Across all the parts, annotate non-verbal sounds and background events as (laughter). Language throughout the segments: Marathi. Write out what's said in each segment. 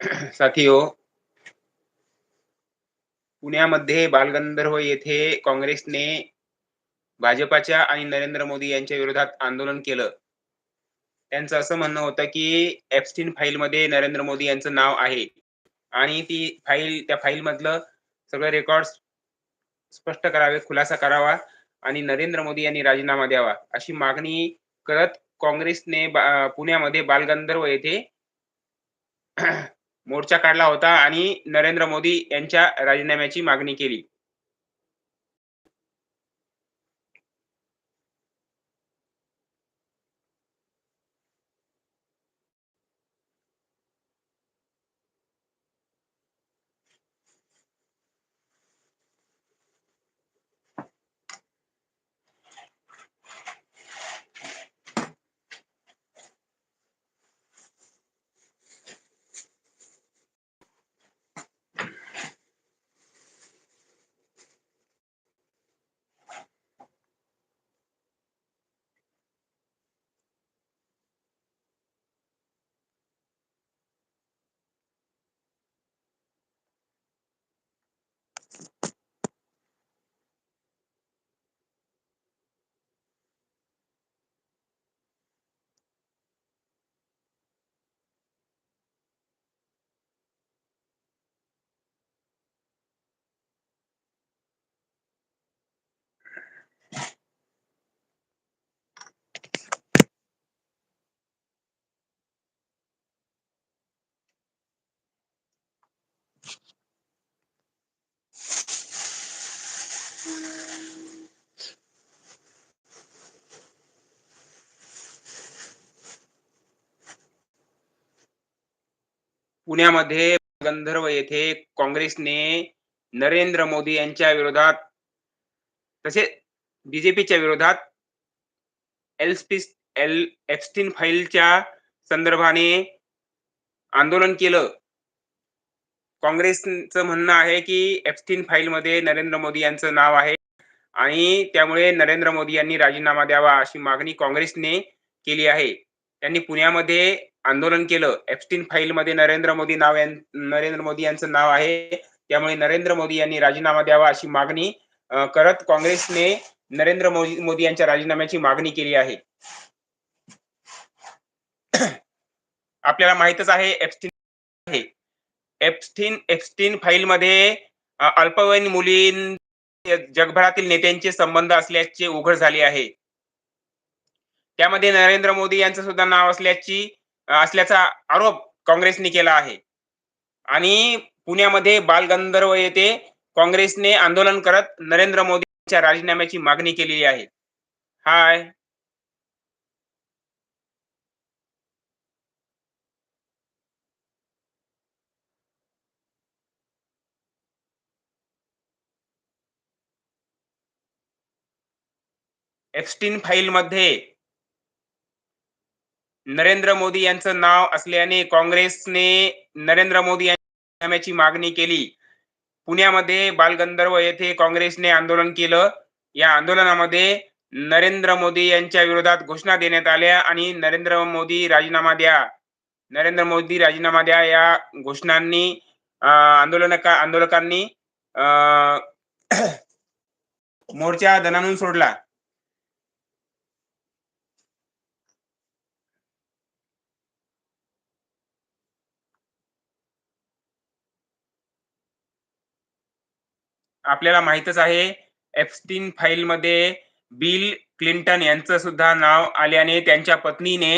(clears throat) साथियो पुण्यामध्ये बालगंधर्व येथे काँग्रेसने भाजपाच्या आणि नरेंद्र मोदी यांच्या विरोधात आंदोलन केलं. त्यांचं असं म्हणणं होतं की एप्स्टीन फाईलमध्ये नरेंद्र मोदी यांचं नाव आहे. आणि ती फाईल त्या फाईल मधलं सगळं रेकॉर्ड स्पष्ट करावे खुलासा करावा आणि नरेंद्र मोदी यांनी राजीनामा द्यावा अशी मागणी करत काँग्रेसने बा- पुण्यामध्ये बालगंधर्व येथे मोर्चा काढला होता आणि नरेंद्र मोदी यांच्या राजीनाम्याची मागणी केली. पुण्यामध्ये गंधर्व येथे काँग्रेसने नरेंद्र मोदी यांच्या विरोधात तसेच बीजेपीच्या विरोधात एल्स्पिस एल एप्स्टीन फाईलच्या संदर्भाने आंदोलन केलं. काँग्रेसचं म्हणणं आहे की एप्स्टीन फाईलमध्ये नरेंद्र मोदी यांचं नाव आहे आणि त्यामुळे नरेंद्र मोदी यांनी राजीनामा द्यावा अशी मागणी काँग्रेसने केली आहे. त्यांनी पुण्यामध्ये आंदोलन केलं. एप्स्टीन फाईलमध्ये नरेंद्र मोदी नाव नरेंद्र मोदी यांचं नाव आहे. त्यामुळे नरेंद्र मोदी यांनी राजीनामा द्यावा अशी मागणी करत काँग्रेसने नरेंद्र मोदी मोदी यांच्या राजीनाम्याची मागणी केली आहे. आपल्याला माहितच आहे एप्स्टीन आहे. एप्स्टीन एप्स्टीन फाईलमध्ये मध्ये अल्पवयीन मुलीं जगभरातील नेत्यांचे संबंध असल्याचे उघड झाले आहे. त्यामध्ये नरेंद्र मोदी यांचं सुद्धा नाव असल्याची असल्याचा आरोप काँग्रेसने केला आहे. आणि पुण्यामध्ये बालगंधर्व येथे काँग्रेसने आंदोलन करत नरेंद्र मोदींच्या राजीनाम्याची मागणी केलेली आहे. हाय. एप्स्टीन फाईलमध्ये नरेंद्र मोदी यांचं नाव असल्याने काँग्रेसने नरेंद्र मोदी यांची मागणी केली. पुण्यामध्ये बालगंधर्व येथे काँग्रेसने आंदोलन केलं. या आंदोलनामध्ये नरेंद्र मोदी यांच्या विरोधात घोषणा देण्यात आल्या आणि नरेंद्र मोदी राजीनामा द्या. नरेंद्र मोदी राजीनामा द्या या घोषणांनी आंदोलनका आंदोलकांनी अं, मोर्चा धनानून सोडला. आपल्याला माहितच आहे एप्स्टीन फाईल मध्ये बिल क्लिंटन यांचं सुद्धा नाव आल्याने त्यांच्या पत्नीने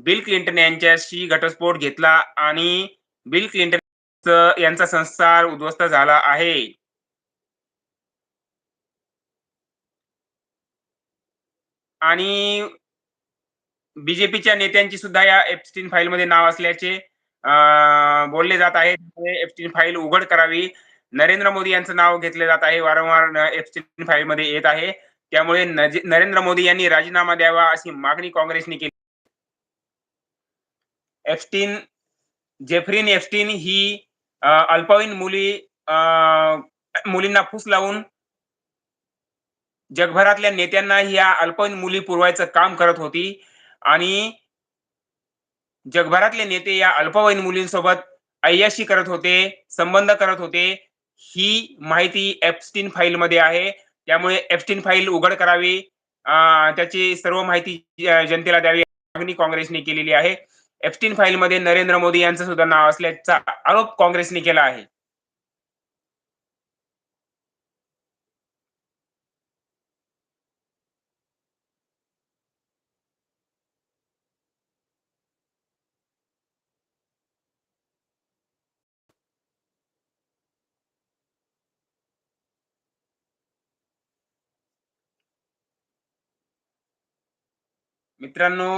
बिल क्लिंटन यांच्याशी घटस्फोट घेतला आणि बिल क्लिंटन यांचा संसार उद्ध्वस्त झाला आहे. आणि बीजेपीच्या नेत्यांची सुद्धा या एप्स्टीन फाईल मध्ये नाव असल्याचे बोलले जात आहे. त्यामुळे एप्स्टीन फाईल उघड करावी. नरेंद्र मोदी यांचं नाव घेतले जात आहे. वारंवार न- फाईव्हमध्ये येत आहे. त्यामुळे नरेंद्र मोदी यांनी राजीनामा द्यावा अशी मागणी काँग्रेसने केली. एप्स्टीन जेफ्रीन एप्स्टीन ही अल्पवयीन मुली अं, मुलींना फूस लावून जगभरातल्या नेत्यांना या अल्पवयीन मुली पुरवायचं काम करत होती. आणि जगभरातले नेते या अल्पवयीन मुलींसोबत अय्याशी करत होते, संबंध करत होते, ही माहिती एप्स्टीन फाईलमध्ये आहे. त्यामुळे एप्स्टीन फाईल उघड करावी. त्याची सर्व माहिती जनतेला द्यावी मागणी काँग्रेसने केलेली आहे. एप्स्टीन फाईलमध्ये नरेंद्र मोदी यांचं सुद्धा नाव असल्याचा आरोप काँग्रेसने केला आहे. मित्रांनो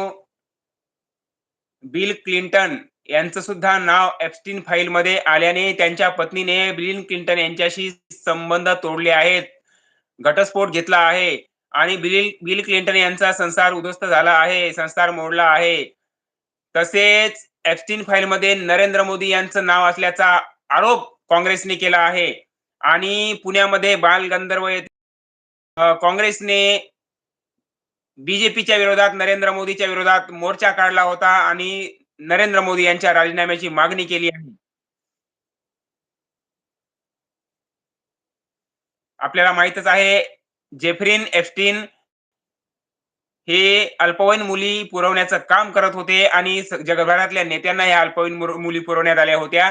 बिल क्लिंटन यांचं सुद्धा नाव एप्स्टीन फाईलमध्ये आल्याने त्यांच्या पत्नीने बिल क्लिंटन यांच्याशी संबंध तोडले आहेत. घटस्फोट घेतला आहे आणि बिल बिल क्लिंटन यांचा संसार उद्ध्वस्त झाला आहे, संसार मोडला आहे. तसेच एप्स्टीन फाईलमध्ये नरेंद्र मोदी यांचं नाव असल्याचा आरोप काँग्रेसने केला आहे आणि पुण्यामध्ये बालगंधर्व येथे काँग्रेसने बीजेपीच्या विरोधात नरेंद्र मोदीच्या विरोधात मोर्चा काढला होता आणि नरेंद्र मोदी यांच्या राजीनाम्याची मागणी केली आहे. आपल्याला माहितच आहे जेफरीन एप्स्टीन हे अल्पवयीन मुली पुरवण्याचं काम करत होते आणि जगभरातल्या नेत्यांना ह्या अल्पवयीन मुली पुरवण्यात आल्या होत्या.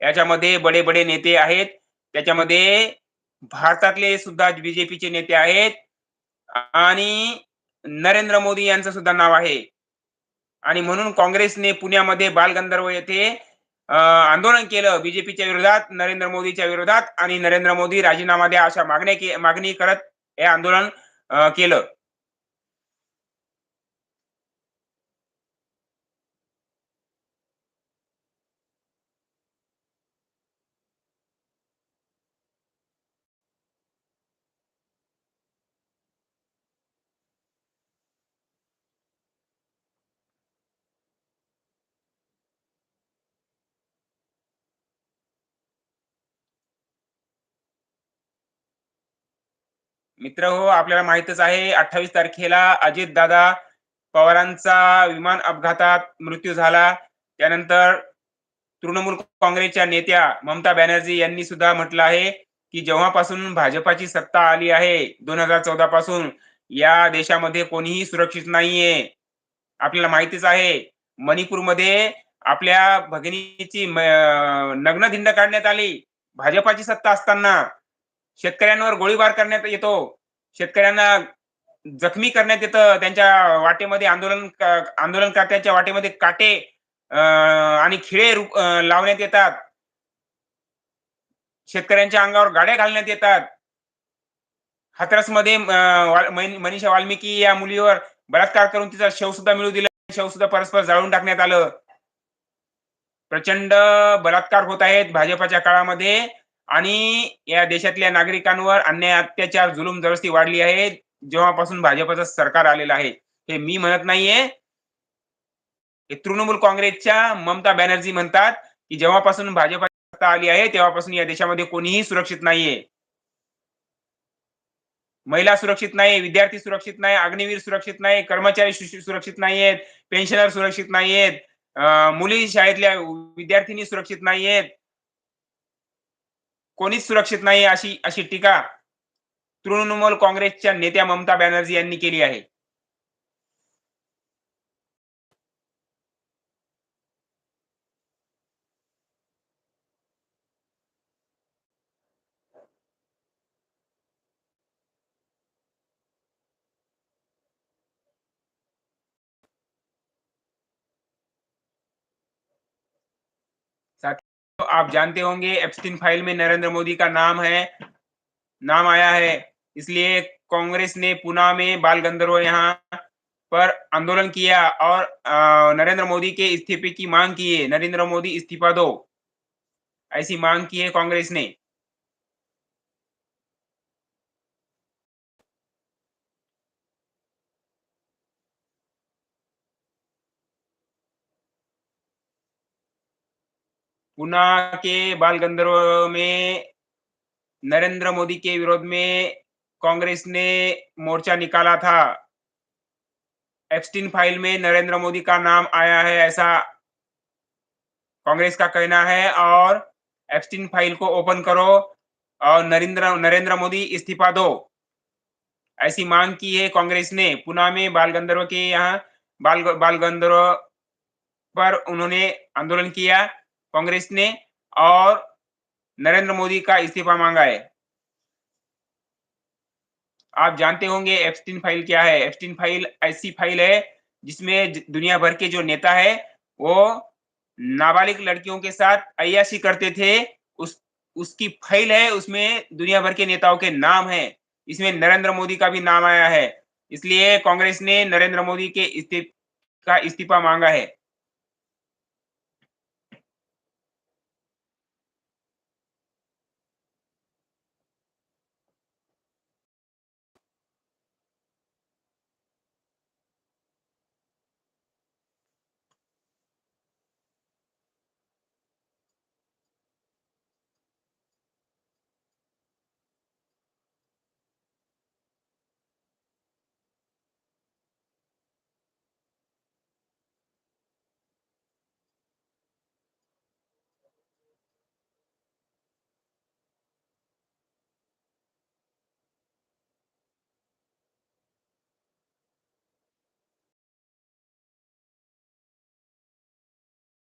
याच्यामध्ये बडे-बडे नेते आहेत. त्याच्यामध्ये भारतातले सुद्धा बीजेपीचे नेते आहेत आणि नरेंद्र मोदी यांचं सुद्धा नाव आहे. आणि म्हणून काँग्रेसने पुण्यामध्ये बालगंधर्व येथे आंदोलन केलं बीजेपीच्या विरोधात, नरेंद्र मोदीच्या विरोधात आणि नरेंद्र मोदी राजीनामा द्या अशा मागण्या मागणी करत हे आंदोलन केलं. मित्र हो आपल्याला माहितच आहे अठ्ठावीस तारखेला अजित दादा पवारांचा विमान अपघातात मृत्यू झाला. त्यानंतर तृणमूल काँग्रेसच्या नेत्या ममता बॅनर्जी यांनी सुद्धा म्हटलं आहे, की जेव्हापासून भाजपाची सत्ता आली आहे 2014 पासून या देशामध्ये कोणीही सुरक्षित नाहीये. आपल्याला माहितीच आहे मणिपूरमध्ये आपल्या भगिनीची नग्नधिंड काढण्यात आली. भाजपाची सत्ता असताना शेतकऱ्यांवर गोळीबार करण्यात येतो. शेतकऱ्यांना जखमी करण्यात येतं. त्यांच्या वाटेमध्ये आंदोलन आंदोलनकर्त्यांच्या वाटेमध्ये काटे आणि खिळे लावण्यात येतात. शेतकऱ्यांच्या अंगावर गाड्या घालण्यात येतात. हाथरसमध्ये मनीषा वाल्मिकी या मुलीवर बलात्कार करून तिचा शव सुद्धा मिळू दिला. शव सुद्धा परस्पर जाळून टाकण्यात आलं. प्रचंड बलात्कार होत आहेत भाजपाच्या काळामध्ये आणि या देशातल्या नागरिकांवर अन्याय, अत्याचार, जुलूम, जबरदस्ती वाढली आहे जेव्हापासून भाजपचं सरकार आलेलं आहे. हे मी म्हणत नाहीये. हे तृणमूल काँग्रेसच्या ममता बॅनर्जी म्हणतात, की जेव्हापासून भाजप आली आहे तेव्हापासून या देशामध्ये कोणीही सुरक्षित नाहीये. महिला सुरक्षित नाही, विद्यार्थी सुरक्षित नाही, अग्निवीर सुरक्षित नाही, कर्मचारी सुरक्षित नाहीयेत, पेन्शनर सुरक्षित नाहीयेत, मुली शाळेतल्या विद्यार्थिनी सुरक्षित नाहीयेत. कोणीच सुरक्षित नाही अशी अशी टीका तृणमूल काँग्रेसच्या नेत्या ममता बॅनर्जी यांनी केली आहे. आप जानते होंगे एप्स्टीन फ़ाइल में नरेंद्र मोदी का नाम है, नाम आया है। इसलिए कांग्रेस ने पुणे में बाल गंधर्व यहाँ पर आंदोलन किया और नरेंद्र मोदी के इस्तीफे की मांग की है। नरेंद्र मोदी इस्तीफा दो, ऐसी मांग की है कांग्रेस ने। पुना के बाल गंधर्व में, नरेंद्र मोदी के विरोध में कांग्रेस ने मोर्चा निकाला था। एप्स्टीन फ़ाइल में नरेंद्र मोदी का नाम आया है ऐसा कांग्रेस का कहना है और एप्स्टीन फ़ाइल को ओपन करो और नरेंद्र नरेंद्र मोदी इस्तीफा दो। ऐसी मांग की है कांग्रेस ने। पुणे में बाल गंधर्व के यहाँ बाल बाल गंधर्व पर उन्होंने आंदोलन किया। कांग्रेस ने और नरेंद्र मोदी का इस्तीफा मांगा है। आप जानते होंगे एप्स्टीन फ़ाइल क्या है? एप्स्टीन फ़ाइल ऐसी फ़ाइल है जिसमें दुनिया भर के जो नेता है, वो नाबालिग लड़कियों के साथ अय्याशी करते थे। उस, उसकी फ़ाइल है, उसमें दुनिया भर के नेताओं के नाम है। इसमें नरेंद्र मोदी का भी नाम आया है। इसलिए कांग्रेस ने नरेंद्र मोदी के इस्तीफ का इस्तीफा मांगा है।